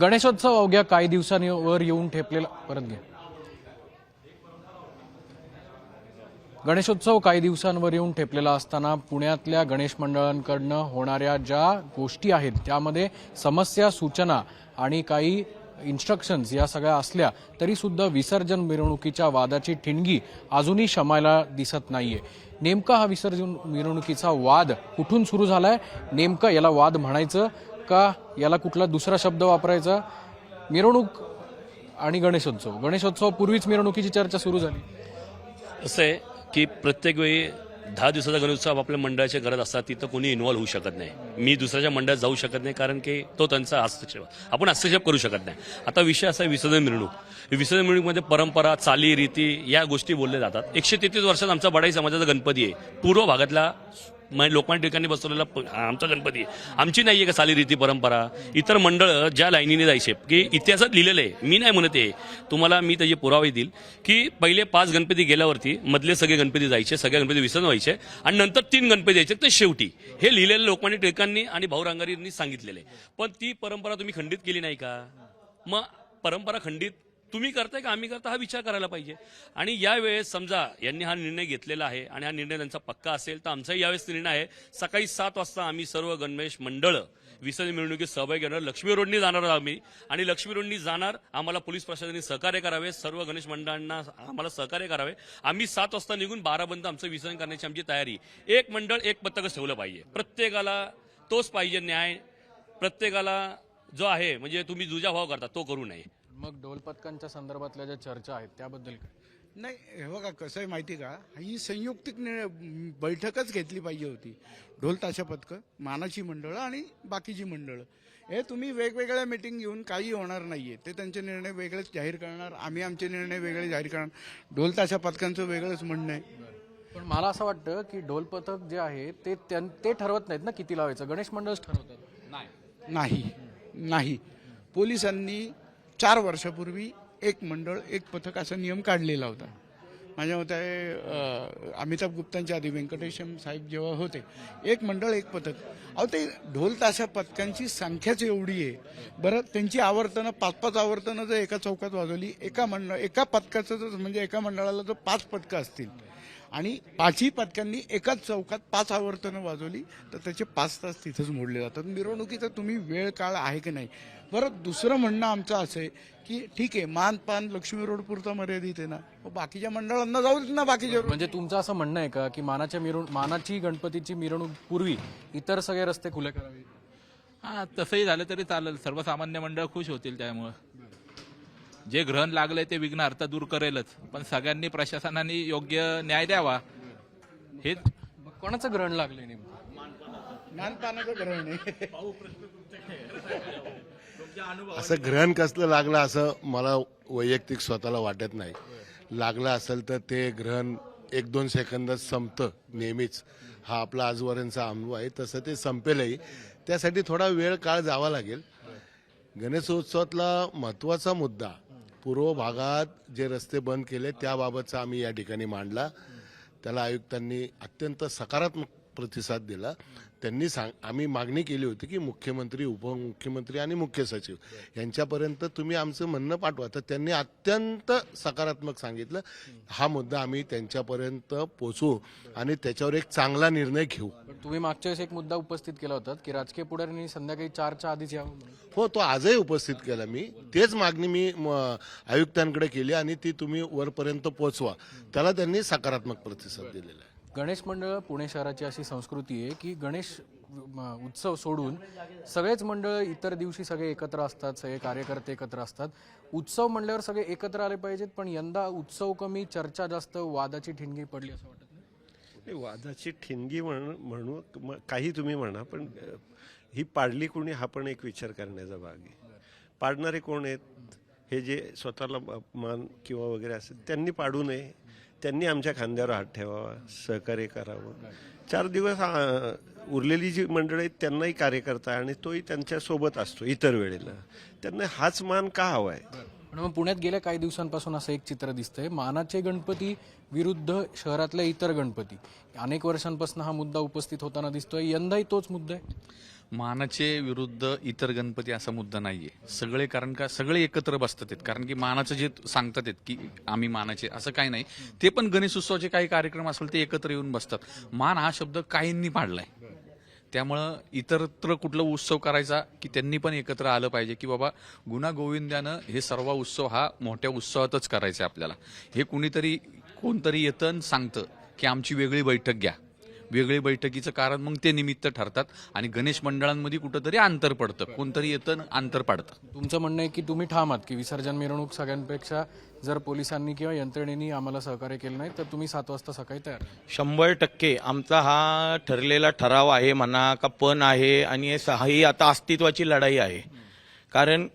गणेशोत्सव अवघ्या काही दिवसांवर येऊन ठेपलेला परत घ्या गणेशोत्सव काही दिवसांवर येऊन ठेपलेला असताना पुण्यातल्या गणेश मंडळांकडनं होणाऱ्या ज्या गोष्टी आहेत त्यामध्ये समस्या सूचना आणि काही इन्स्ट्रक्शन्स या सगळ्या असल्या तरी सुद्धा विसर्जन मिरवणुकीच्या वादाची ठिणगी अजूनही शमायला दिसत नाहीये. नेमका हा विसर्जन मिरवणुकीचा वाद कुठून सुरू झालाय? नेमकं याला वाद म्हणायचं? का याला कुठला दुसरा शब्द वापरायचा? मिरवणूक आणि गणेशोत्सव. गणेशोत्सवापूर्वीच मिरवणुकीची चर्चा सुरू झाली. असं आहे की प्रत्येक वेळी दहा दिवसाचा गणेशोत्सव आपल्या मंडळाच्या घरात असतात तिथं कोणी इन्व्हॉल्व्ह होऊ शकत नाही. मी दुसऱ्याच्या मंडळात जाऊ शकत नाही कारण की तो त्यांचा हस्तक्षेप. आपण हस्तक्षेप करू शकत नाही. आता विषय असा आहे विसर्जन मिरवणूक. विसर्जन मिरवणूकमध्ये परंपरा चाली रीती या गोष्टी बोलल्या जातात. एकशे तेहतीस वर्षात आमचा बडाई समाजाचा गणपती आहे. पूर्व भागातला म्हणजे लोकमान्य टिळकांनी बसवलेला प- आमचा गणपती आमची नाही आहे का चाली रीती परंपरा? इतर मंडळ ज्या लाईनीने जायचे की इतिहासात लिहिलेलं आहे. मी नाही म्हणत आहे. तुम्हाला मी त्याचे पुरावे देईल की पहिले पाच गणपती गेल्यावरती मधले सगळे गणपती जायचे सगळे गणपती विसर्जन व्हायचे आणि नंतर तीन गणपती यायचे ते शेवटी. हे लिहिलेलं लोकमान्य टिळकांनी आणि भाऊ रांगारींनी सांगितलेले पण ती परंपरा तुम्ही खंडित केली नाही का? मग परंपरा खंडित तुम्ही करताय का आम्ही करता हा विचार करायला पाहिजे. आणि यावेळेस समजा यांनी हा निर्णय घेतलेला आहे आणि हा निर्णय त्यांचा पक्का असेल तर आमचाही यावेळेस निर्णय आहे. सकाळी सात वाजता आम्ही सर्व गणेश मंडळ विसर्जन मिरवणुकीत सहभागी घेणार लक्ष्मी रोडनी जाणार आहोत आम्ही. आणि लक्ष्मी रोडनी जाणार आम्हाला पोलीस प्रशासनाने सहकार्य करावे सर्व गणेश मंडळांना आम्हाला सहकार्य करावे. आम्ही सात वाजता निघून बारापर्यंत आमचं विसर्जन करण्याची आमची तयारी. एक मंडळ एक पथकच ठेवलं पाहिजे. प्रत्येकाला तोच पाहिजे न्याय. प्रत्येकाला जो आहे म्हणजे तुम्ही जुजाभाव करता तो करू नये. मग ढोल पथकांच्या संदर्भातल्या ज्या चर्चा आहेत त्याबद्दल काय? नाही हे बघा कसं आहे माहिती का? ही संयुक्तिक निर्णय बैठकच घेतली पाहिजे होती. ढोल ताशा पथकं मानाची मंडळं आणि बाकीची मंडळं. हे तुम्ही वेगवेगळ्या मिटिंग घेऊन काही होणार नाहीये. ते त्यांचे निर्णय वेगळेच जाहीर करणार आम्ही आमचे निर्णय वेगळे जाहीर करणार. ढोल ताशा पथकांचं वेगळंच म्हणणं आहे. पण मला असं वाटतं की ढोल पथक जे आहे ते त्यां- ते ठरवत नाहीत ना किती लावायचं. गणेश मंडळच ठरवतात. नाही. नाही. पोलिसांनी चार वर्षापूर्वी एक मंडळ एक पथक असा नियम काढलेला होता. माझ्या मते अमिताभ गुप्तांच्या आधी व्यंकटेशम साहेब जेव्हा होते एक मंडळ एक पथक. अहो ते ढोल ताशा पथकांची संख्याच एवढी आहे. बरं त्यांची आवर्तनं पाच पाच आवर्तनं जर एका चौकात वाजवली एका मंडळ एका पथकाचं जर म्हणजे एका मंडळाला जर पाच पथकं असतील आणि पाचही पथकांनी एकाच चौकात पाच आवर्तनं वाजवली तर त्याचे पाच तास तिथंच मोडले जातात. मिरवणुकीचा तुम्ही वेळ काळ आहे की नाही? बरं दुसरं म्हणणं आमचं असं आहे की ठीक आहे मान पान लक्ष्मी रोड पुरता मर्यादित आहे ना. मग बाकीच्या मंडळांना जाऊ देत ना बाकीच्या म्हणजे तुमचं असं म्हणणं आहे का की मानाच्या मिरवणूक मानाची गणपतीची मिरवणूक पूर्वी इतर सगळे रस्ते खुले करावे? हा तसंही झालं तरी चालेल. सर्वसामान्य मंडळ खुश होतील त्यामुळं. जे ग्रहण लागलंय ते विघ्न अर्थ दूर करेलच. पण सगळ्यांनी प्रशासनाने योग्य न्याय द्यावा. हेच कोणाचं ग्रहण लागलंय नेमकं? मान पानाचं ग्रहण आहे. असं ग्रहण कसलं लागलं असं मला वैयक्तिक स्वतःला वाटत नाही. लागलं असेल तर ते ग्रहण एक दोन सेकंदात संपतं नेहमीच. हा आपला आजवरांचा अनुभव आहे. तसं ते संपेलही. त्यासाठी थोडा वेळ काळ जावा लागेल. गणेशोत्सवातला महत्त्वाचा मुद्दा पूर्व भागात जे रस्ते बंद केले त्याबाबतचा आम्ही या ठिकाणी मांडला. त्याला आयुक्तांनी अत्यंत सकारात्मक प्रतिसाद दिला. त्यांनी सांग आम्ही मागणी केली होती की मुख्यमंत्री उपमुख्यमंत्री आणि मुख्य सचिव यांच्यापर्यंत तुम्ही आमचं म्हणणं पाठवा. तर त्यांनी अत्यंत सकारात्मक सांगितलं. हा मुद्दा आम्ही त्यांच्यापर्यंत पोचवू आणि त्याच्यावर एक चांगला निर्णय घेऊ. तुम्ही मागच्या वेळेस एक मुद्दा उपस्थित केला होता की राजकीय पुढाऱ्यांनी संध्याकाळी चारच्या आधीच यावं म्हणून. हो तो आजही उपस्थित केला मी. तेच मागणी मी म, आयुक्तांकडे केली आणि ती तुम्ही वरपर्यंत पोचवा. त्याला त्यांनी सकारात्मक प्रतिसाद दिलेला आहे. गणेश मंडळ पुणे शहराची अशी संस्कृती आहे की गणेश उत्सव सोडून सगळेच मंडळ इतर दिवशी सगळे एकत्र असतात सगळे कार्यकर्ते एकत्र असतात. उत्सव म्हणल्यावर सगळे एकत्र आले पाहिजेत पण यंदा उत्सव कमी चर्चा जास्त वादाची ठिणगी पडली असं वाटत नाही? वादाची ठिणगी म्हण म्हणू काही तुम्ही म्हणा पण ही पाडली कोणी हा पण एक विचार करण्याचा भाग आहे. पाडणारे कोण आहेत? हे जे स्वतःला मान किंवा वगैरे असेल त्यांनी पाडू नये. त्यांनी आमच्या खांद्यावर हात ठेवावा सहकार्य करावं. चार दिवस उरलेली जी मंडळी आहेत त्यांनाही कार्यकर्ता आहे आणि तोही त्यांच्यासोबत असतो इतर वेळेला. त्यांना हाच मान का हवा आहे? मग पुण्यात गेल्या काही दिवसांपासून असं एक चित्र दिसतंय. मानाचे गणपती विरुद्ध शहरातल्या इतर गणपती. अनेक वर्षांपासून हा मुद्दा उपस्थित होताना दिसतोय. यंदाही तोच मुद्दा आहे. मानाचे विरुद्ध इतर गणपती असा मुद्दा नाहीये. सगळे कारण का सगळे एकत्र बसतात आहेत. कारण की मानाचं जे सांगतात आहेत की आम्ही मानाचे असं काही नाही. ते पण गणेश उत्सवाचे काही कार्यक्रम असेल ते एकत्र येऊन बसतात. मान हा शब्द काहींनी पाडलाय. त्यामुळं इतरत्र कुठलं उत्सव करायचा की त्यांनी पण एकत्र आलं पाहिजे की बाबा गुन्हा गोविंद्यानं हे सर्व उत्सव हा मोठ्या उत्सवातच करायचा आहे आपल्याला. हे कुणीतरी कोणतरी येतं आणि सांगतं की आमची वेगळी बैठक घ्या. वेगळी बैठकीचं कारण मग ते निमित्त ठरतात. आणि गणेश मंडळांमध्ये कुठंतरी अंतर पडतं. कोणतरी येतं अंतर पाडतं तुमचं म्हणणं आहे की तुम्ही ठाम आहात की विसर्जन मिरवणूक सगळ्यांपेक्षा जर पोलिसांनी किंवा यंत्रणेनी आम्हाला सहकार्य केलं नाही तर तुम्ही सात वाजता सकाळी तयार. शंभर टक्के. आमचा हा ठरलेला ठराव आहे म्हणा का पण आहे. आणि हे स- ही आता अस्तित्वाची लढाई आहे. कारण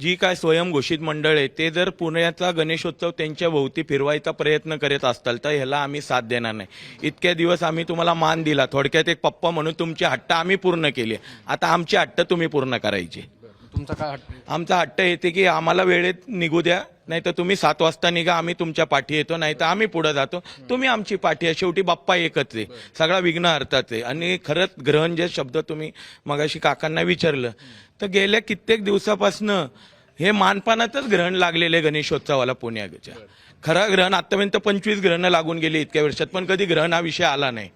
जी काय स्वयंघोषित मंडळ आहे ते जर पुण्याचा गणेशोत्सव त्यांच्या भोवती फिरवायचा प्रयत्न करीत असताल तर ह्याला आम्ही साथ देणार नाही. इतक्या दिवस आम्ही तुम्हाला मान दिला. थोडक्यात एक पप्पा म्हणून तुमची हट्ट आम्ही पूर्ण केली. आता आमची हट्ट तुम्ही पूर्ण करायची. तुमचा काय हट्ट? आमचा हट्ट येते की आम्हाला वेळेत निघू द्या. नाही तर तुम्ही सात वाजता निघा आम्ही तुमच्या पाठी येतो नाही तर आम्ही पुढे जातो. तुम्ही आमची पाठी आहे. शेवटी बाप्पा एकच आहे. सगळा विघ्न अर्थाच आहे. आणि खरंच ग्रहण जे शब्द तुम्ही मगाशी काकांना विचारलं तर गेल्या कित्येक दिवसापासनं हे मानपानातच ग्रहण लागलेले गणेशोत्सवाला पुण्याच्या खरं ग्रहण आतापर्यंत पंचवीस ग्रहणं लागून गेली इतक्या वर्षात पण कधी ग्रहण हा विषय आला नाही.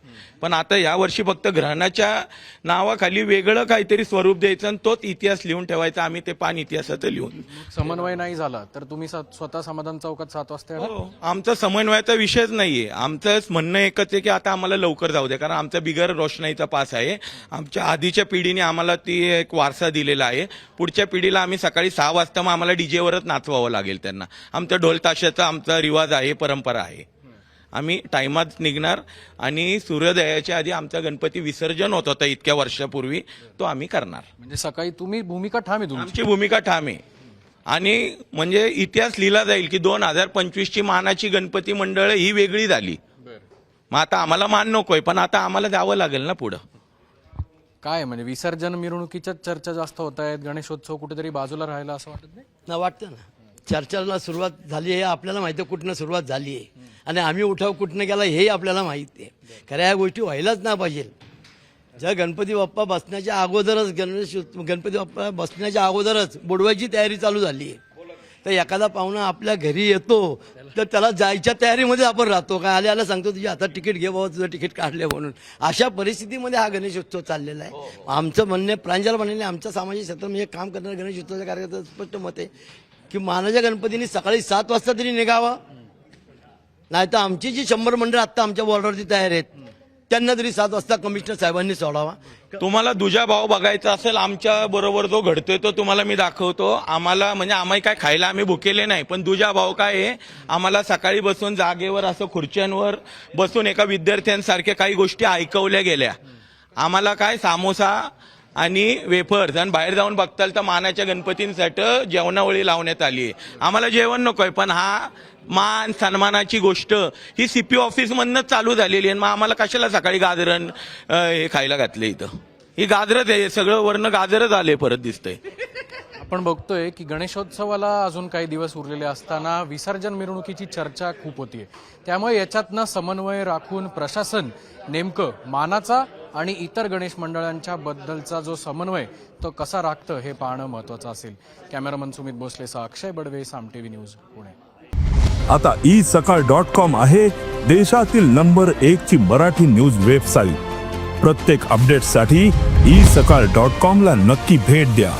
पण आता यावर्षी फक्त ग्रहणाच्या नावाखाली वेगळं काहीतरी स्वरूप द्यायचं आणि तोच इतिहास लिहून ठेवायचा. आम्ही ते पान इतिहासाचं लिहून. समन्वय नाही झाला तर तुम्ही स्वतः समाधान चौकात सात वाजता हो आमचा समन्वयाचा विषयच नाहीये. आमचं म्हणणं एकच आहे की आता आम्हाला लवकर जाऊ दे कारण आमचा बिगर रोषणाईचा पास आहे. आमच्या आधीच्या पिढीने आम्हाला ती एक वारसा दिलेला आहे. पुढच्या पिढीला आम्ही सकाळी सहा वाजता मग आम्हाला डीजेवरच नाचवावं लागेल त्यांना. आमचा ढोल ताशाचा आमचा रिवाज आहे परंपरा आहे. आम्ही टायमात निघणार आणि सूर्योदयाच्या आधी आमचा गणपती विसर्जन होत होता इतक्या वर्षापूर्वी तो आम्ही करणार. म्हणजे सकाळी तुम्ही भूमिका ठाम आहे तुमची. आमची भूमिका ठाम आहे. आणि म्हणजे इतिहास लिहिला जाईल की दोन हजार पंचवीसची मानाची गणपती मंडळ ही वेगळी झाली. मग आता आम्हाला मान नकोय पण आता आम्हाला द्यावं लागेल ना पुढं. काय म्हणजे विसर्जन मिरवणुकीच्याच चर्चा जास्त होत आहेत गणेशोत्सव कुठेतरी बाजूला राहायला असं वाटत नाही? ना वाटतं ना. चर्चेला सुरुवात झाली आहे आपल्याला माहिती आहे कुठनं सुरुवात झाली आहे. आणि आम्ही उठाव कुठनं केला हेही आपल्याला माहिती आहे. खऱ्या या गोष्टी व्हायलाच ना पाहिजे. ज्या गणपती बाप्पा बसण्याच्या अगोदरच गणेश गणपती बाप्पा बसण्याच्या अगोदरच बुडवायची तयारी चालू झाली आहे. तर एखादा पाहुणा आपल्या घरी येतो तर त्याला जायच्या तयारीमध्ये आपण राहतो. काय आले आला सांगतो तुझ्या हातात तिकीट घे बाबा तुझं तिकीट काढले म्हणून. अशा परिस्थितीमध्ये हा गणेशोत्सव चाललेला आहे. आमचं म्हणणे प्रांजल म्हणणे आमच्या सामाजिक क्षेत्रामध्ये काम करणाऱ्या गणेशोत्सवाच्या कार्यकर्त्याचं स्पष्ट मत आहे की मानाच्या गणपतीने सकाळी सात वाजता तरी निघावं. नाही तर आमची जी शंभर मंडळ आत्ता आमच्या बॉर्डरची तयार आहेत त्यांना तरी सात वाजता कमिशनर साहेबांनी सोडावा. तुम्हाला दुजा भाव बघायचा असेल आमच्या बरोबर जो घडतोय तो तुम्हाला मी दाखवतो. आम्हाला म्हणजे आम्ही काय खायला आम्ही भुकेले नाही पण दुजा भाव काय आहे आम्हाला सकाळी बसून जागेवर असं खुर्च्यांवर बसून एका विद्यार्थ्यांसारख्या काही गोष्टी ऐकवल्या गेल्या. आम्हाला काय सामोसा आणि वेफर्स. आणि बाहेर जाऊन बघताल तर मानाच्या गणपतींसाठी जेवणावळी लावण्यात आली आहे. आम्हाला जेवण नको आहे पण हा मान सन्मानाची गोष्ट ही सी पी ऑफिसमधनंच चालू झालेली आहे. मग आम्हाला कशाला सकाळी गाजरण हे खायला घातले इथं? ही गाजरच आहे सगळं वर्ण गाजरच आले परत दिसतंय. आपण बघतोय की गणेशोत्सवाला अजून काही दिवस उरलेले असताना विसर्जन मिरवणुकीची चर्चा खूप होतीये. त्यामुळे याच्यातनं समन्वय राखून प्रशासन नेमकं मानाचा आणि इतर गणेश मंडळांच्या बद्दलचा जो समन्वय तो कसा राखतं हे पाहणं महत्वाचं असेल. कॅमेरामन सुमित भोसलेसह अक्षय बडवे साम टीव्ही न्यूज पुणे. आता ई सकाळ डॉट कॉम आहे देशातील नंबर एक ची मराठी न्यूज वेबसाईट. प्रत्येक अपडेटसाठी ई सकाळ डॉट कॉम ला नक्की भेट द्या.